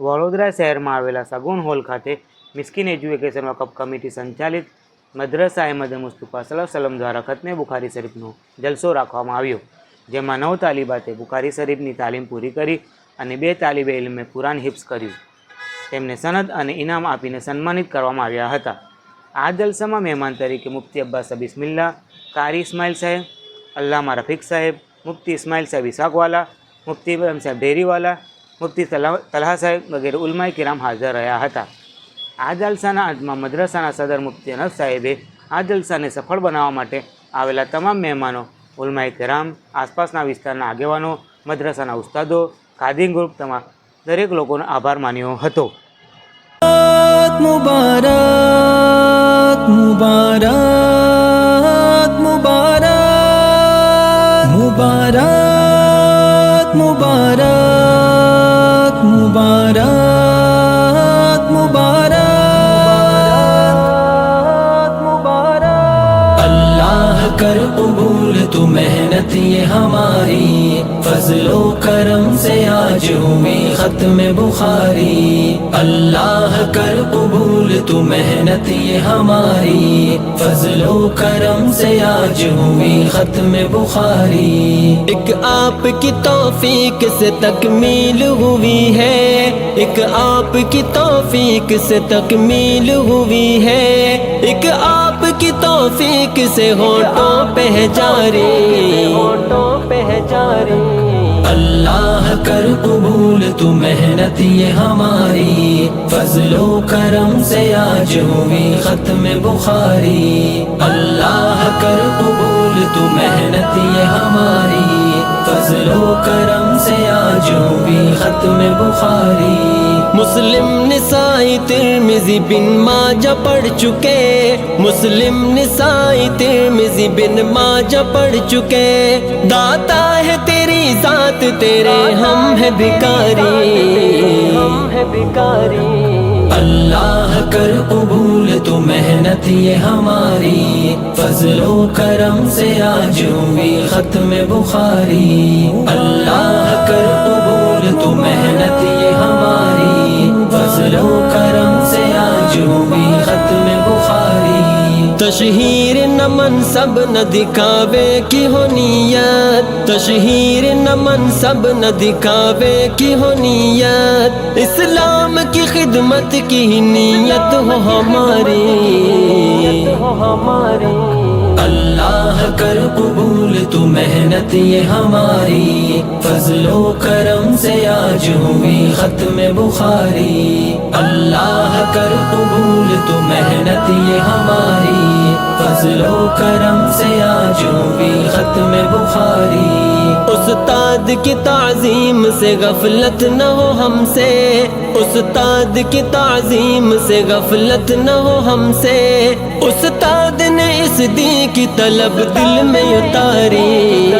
વડોદરા શહેરમાં આવેલા સગુણ હોલ ખાતે મિસ્કિન એજ્યુકેશન વકફ કમિટી સંચાલિત મદ્રસા અહેમદ મુસ્તુફા સલાહ સલમ દ્વારા ખતને બુખારી શરીફનો જલસો રાખવામાં આવ્યો. જેમાં નવ તાલિબાતે બુખારી શરીફની તાલીમ પૂરી કરી અને બે તાલિબે ઇલમે કુરાન હિફ્સ કર્યું. તેમને સનદ અને ઇનામ આપીને સન્માનિત કરવામાં આવ્યા હતા. આ જલસામાં મહેમાન તરીકે મુફ્તી અબ્બાસ બિસ્મિલ્લા કારી ઇસ્માઇલ સાહેબ, અલ્લામા રફીક સાહેબ, મુફ્તી ઇસ્માઇલ સાહેબ ઇસાકવાલા મુફ્તી સાહેબ ડેરીવાલા મુફ્તી તલહા સાહેબ વગેરે ઉલમાય કિરામ હાજર રહ્યા હતા. આ જલસાના અંતમાં મદ્રસાના સદર મુફ્તી અનફ સાહેબે આ જલસાને સફળ બનાવવા માટે આવેલા તમામ મહેમાનો ઉલમાય કિરામ, આસપાસના વિસ્તારના આગેવાનો, મદ્રસાના ઉસ્તાદો કાદી ગ્રુપ તમામ દરેક લોકોનો આભાર માન્યો હતો. મુબારક મુબારક. کر قبول تو محنت یہ ہماری فضل و کرم سے آج ہوئی ختم بخاری اللہ کر قبول تو محنت یہ ہماری فضل و کرم سے آج ہوئی ختم بخاری ایک آپ کی توفیق سے تکمیل ہوئی ہے ایک آپ کی توفیق سے تکمیل ہوئی ہے ایک آپ توفیق سے ہونٹوں پہ جاری ہونٹوں پہ جاری اللہ کر قبول تو محنت یہ ہماری۔ فضل و کرم سے آج ہوئی ختم بخاری۔ اللہ کر قبول تو محنت یہ ہماری۔ فضل و کرم سے آجو بھی ختم بخاری۔ مسلم نسائی ترمزی بن ماجہ پڑھ چکے۔ مسلم نسائی ترمزی بن ماجہ پڑھ چکے۔ داتا ہے تیری ذات، تیرے ہم ہیں بکاری ہم ہیں اللہ کر قبول، تو محنت یہ ہماری۔ فضل و کرم سے آج ہوئی ختم بخاری۔ اللہ کر قبول، تو منصب نہ دکھاوے کی ہو نیت تشہیر نہ سب نہ دکھاوے کی ہو نیت اسلام کی خدمت کی نیت ہو ہماری ہماری۔ اللہ کر قبول، تو محنت یہ ہماری۔ فضل و کرم سے آج ہوئی ختم بخاری۔ اللہ کر قبول، تو محنت یہ ہماری۔ فضل و کرم سے آج ہوئی ختم بخاری۔ استاد کی تعظیم سے غفلت نہ ہو ہم سے۔ استاد کی تعظیم سے غفلت نہ ہو ہم سے۔ استاد ہنسدی کی طلب دل میں اتاری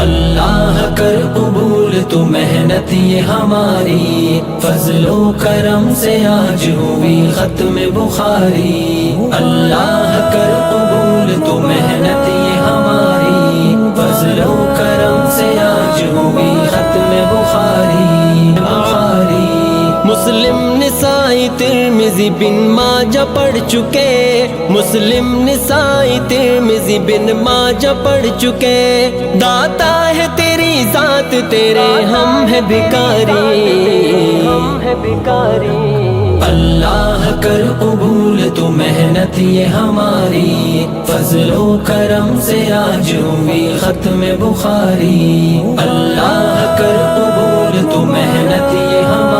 اللہ کر قبول تو محنت یہ ہماری۔ فضل و کرم سے آج ہوئی ختم بخاری۔ اللہ کر قبول تو محنت یہ ہماری۔ فضل و کرم سے آج ہوئی ختم بخاری۔ مسلم نسائی ترمزی بن ماجہ پڑھ چکے۔ مسلم نسائی ترمزی بن ماجہ پڑھ چکے۔ داتا ہے تیری ذات، تیرے ہم ہے بیکاری اللہ کر قبول، تو محنت یہ ہماری۔ فضل و کرم سے آج ہوئی ختم بخاری۔ اللہ کر قبول، تو محنت یہ ہماری۔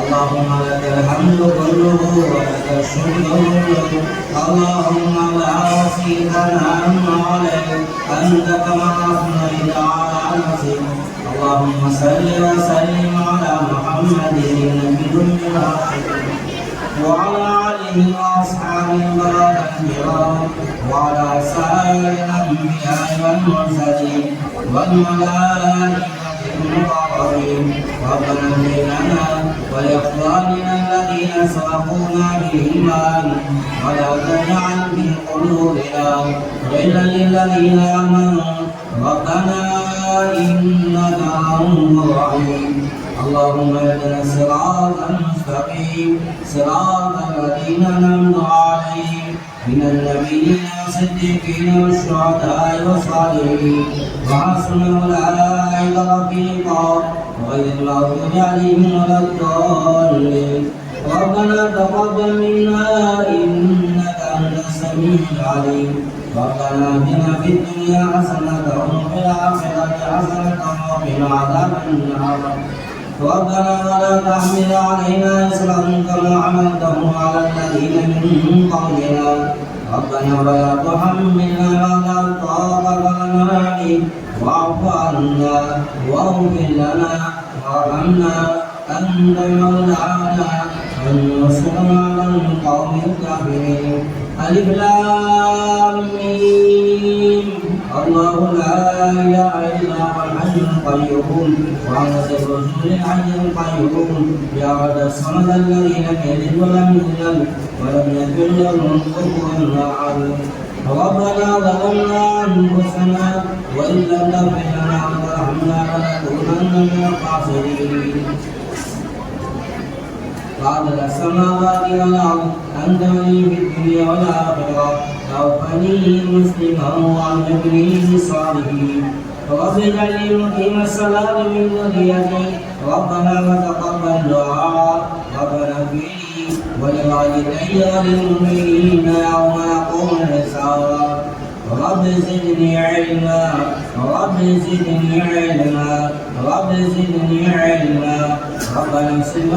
اللهم لك الحمد كله ولك الشكر كله. اللهم لا وفيك نعم عليك. أنت كما أثنيت على نفسك اللهم صل وسلم على محمد النبي الآخر وعلى آله وأصحابه البركة الكرام وعلى سائر الأنبياء والمرسلين والملائكة المقربين. ربنا اغفر ولإخواننا الذين سبقونا بالإيمان ولا تجعل في قلوبنا غلا للذين آمنوا. ربنا إنك رؤوف رحيم. اللهم اهدنا الصراط المستقيم. صراط الذين أنعمت عليهم. من النبيين والصديقين والشهداء والصالحين. وحسن أولئك المغضوب عليهم ولا الضالين ربنا تقبل منا إنك أنت السميع العليم. ربنا آتنا في الدنيا حسنة وفي الآخرة حسنة وقنا عذاب النار. ربنا ولا تحمل علينا إصرا كما حملته على الذين من قبلنا. ربنا ولا تحملنا ما لا طاقة لنا به واعف عنا واغفر لنا. وارحمنا أنت مولانا وانصرنا على القوم الكافرين ألف لام الله لا إله إلا هو الحي القيوم. وعلى الرسول الحي القيوم. يا رب الصمد الذي لم يلد ولم يولد ولم يكن له كفوا أحد. ربنا ظلمنا أنفسنا وإن لم تغفر لنا وترحمنا لنكونن من الخاسرين. قال السماوات والأرض أنت ولي في الدنيا والآخرة توفني مسلما وألحقني بالصالحين رب اجعلني مقيم الصلاة من ذريتي ربنا وتقبل دعاء ربنا اغفر لي ولوالدي وللمؤمنين يوم يقوم الحساب. رب زدني علما رب زدني علما رب زدني علما. ربنا اغفر